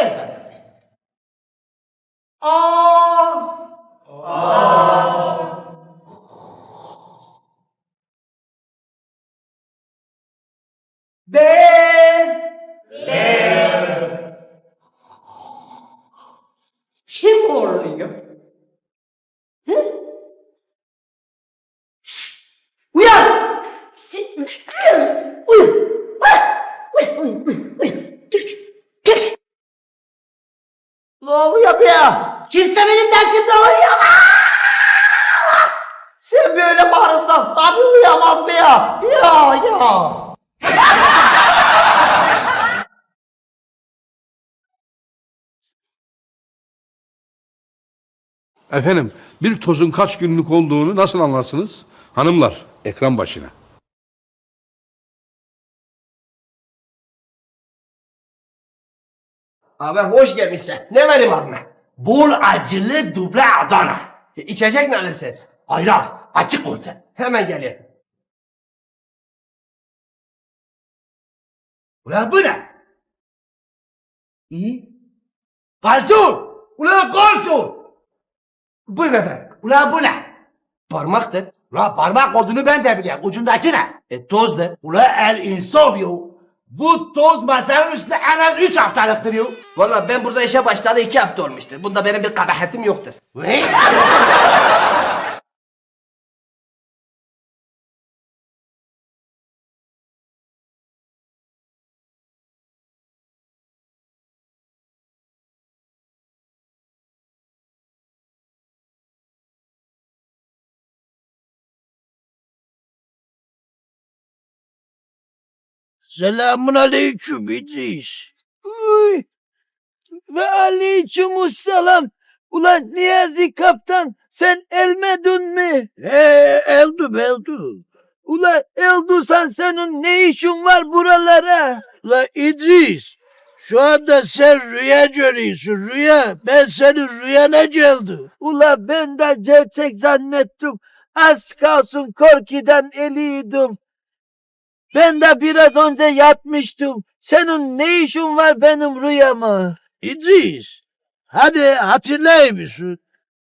에! 아! 아! 네! 네! 시골이요? 응? 우야! 시, Kimse benim dersimde uyuyamaz! Sen böyle bağırırsan tabii uyuyamaz be ya. Ya ya. Efendim bir tozun kaç günlük olduğunu nasıl anlarsınız? Hanımlar ekran başına. Abi hoş gelmişsin. Ne vereyim abime? Bol acılı duble Adana. E, İçecek ne alırsınız? Ayran. Açık olsun. Hemen geliyorum. Ulan bu ne? İyi. Garson! Ulan garson! Buyurun efendim. Ulan bu ne? Parmaktır. Ulan parmak olduğunu ben de biliyorum. Ucundaki ne? E tozdur. Ulan el insaf yo. Bu toz masanın üstünde en az 3 haftalıktır yo. Valla ben burada işe başlayalı iki hafta olmuştur. Bunda benim bir kabahatim yoktur. Selamun aleyküm İdris. Uy. Ve aleyküm selam. Ulan Niyazi kaptan sen elmedin mi? He eldüm eldüm. Ula eldusan senin ne işin var buralara? La İdris şu anda sen rüya görüyorsun rüya. Ben senin rüyana geldim. Ula ben de gerçek zannettim. Az kalsın korkudan eliydim. Ben de biraz önce yatmıştım. Senin ne işin var benim rüyama? İdris, hadi hatırlayır mısın?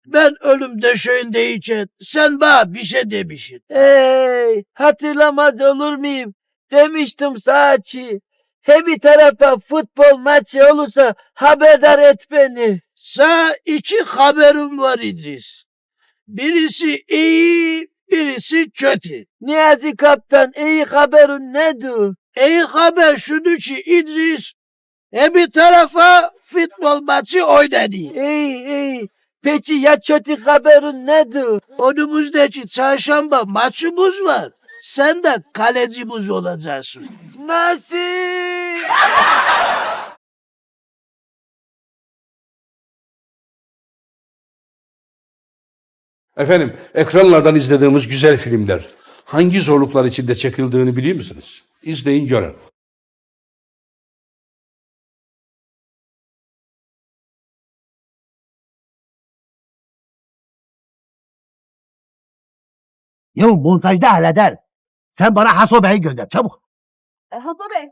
Ben ölüm döşeğindeyken sen bana bir şey demişsin. Hey, hatırlamaz olur muyum? Demiştim saçı. He bir tarafa futbol maçı olursa haberdar et beni. Sağ iki haberim var İdris. Birisi iyi, birisi kötü. Niyazi kaptan iyi haberin nedir? İyi haber şudur ki İdris e bir tarafa futbol maçı oynadı. İyi iyi. Peki ya kötü haberin nedir? Önümüzdeki çarşamba maçımız var. Sen de kalecimiz olacaksın. Nasıl? Efendim ekranlardan izlediğimiz güzel filmler hangi zorluklar içinde çekildiğini biliyor musunuz? İzleyin görün. Ya montajda halleder. Sen bana Haso Bey'i gönder çabuk. E, Haso Bey,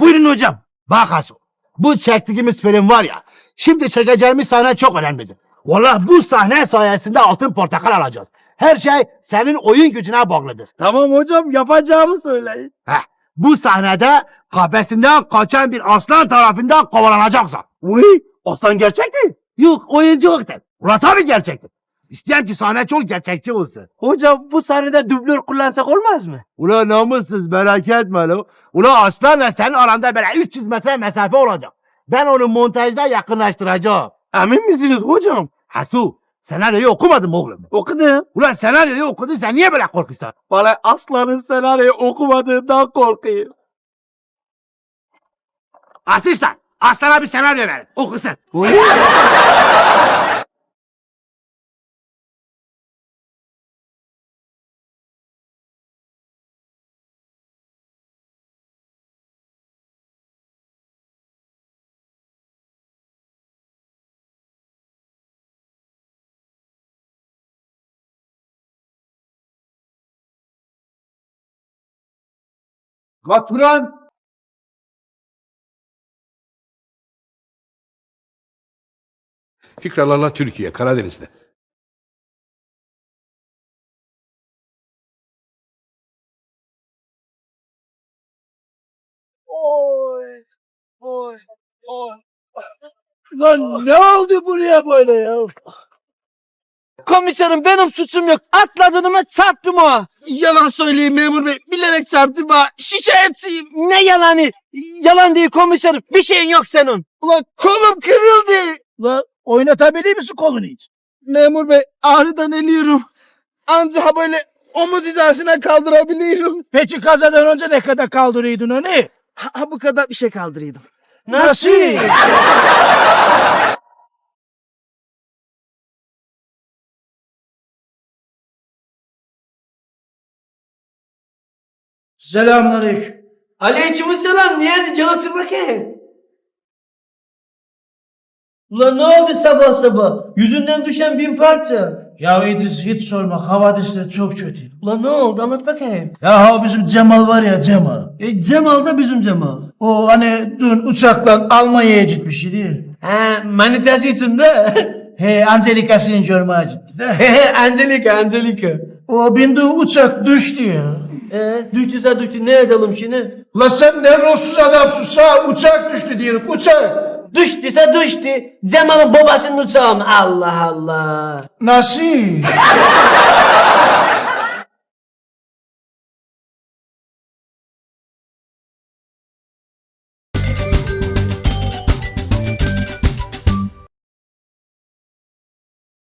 Buyurun hocam. Bak Haso. Bu çektiğimiz film var ya. Şimdi çekeceğimiz sahne çok önemlidir. Valla bu sahne sayesinde altın portakal alacağız. Her şey senin oyun gücüne bağlıdır. Tamam hocam yapacağımı söyleyin. Heh, bu sahnede kafesinden kaçan bir aslan tarafından kovalanacaksın. Uy, aslan gerçek mi? Yok, oyunculuktur. Ulan tabii gerçektir. İsteyen ki sahne çok gerçekçi olsun. Hocam bu sahnede dublör kullansak olmaz mı? Ulan namussuz merak etme lo. Ulan aslanla senin aranda böyle 300 metre mesafe olacak. Ben onu montajda yakınlaştıracağım. Emin misiniz hocam? Hasu, senaryoyu okumadın mı oğlum? Okudum. Ulan senaryoyu okudun sen niye böyle korkuyorsun? Bana aslanın senaryoyu okumadığından korkuyorum. Asistan, aslana bir senaryo verin. Okusun. Makburan Fikralarla Türkiye, Karadeniz'de. Oy, oy, oy. Lan ne oldu buraya böyle ya? Komiserim benim suçum yok. Atladım ve çarptım o. Yalan söyleyeyim memur bey. Bilerek çarptım ha. Şikayetçiyim. Ne yalanı? Yalan değil komiserim. Bir şeyin yok senin. Ulan kolum kırıldı. Lan oynatabilir misin kolunu hiç? Memur bey ağrıdan ölüyorum. Anca böyle omuz hizasına kaldırabiliyorum. Peki kazadan önce ne kadar kaldırıyordun onu? Ha, ha bu kadar bir şey kaldırıyordum. Nasıl? Selamünaleyküm. Aleykümselam Niyazi gel otur bakayım. Ulan ne oldu sabah sabah? Yüzünden düşen bin parça. Ya İdris hiç sorma havadisler çok kötü. Ulan ne oldu anlat bakayım. Ya o bizim Cemal var ya Cemal. E, Cemal da bizim Cemal. O hani dün uçakla Almanya'ya gitmiş idi. He manitası için de. He Angelika'sını görmeye gitti de. He he Angelika Angelika. O bindiği uçak düştü ya. E, düştüyse düştü ne edelim şimdi? La sen ne ruhsuz adamsın sağ uçak düştü diyorum uçak. Düştüyse düştü. Cemal'ın babasının uçağı mı? Allah Allah. Nasıl?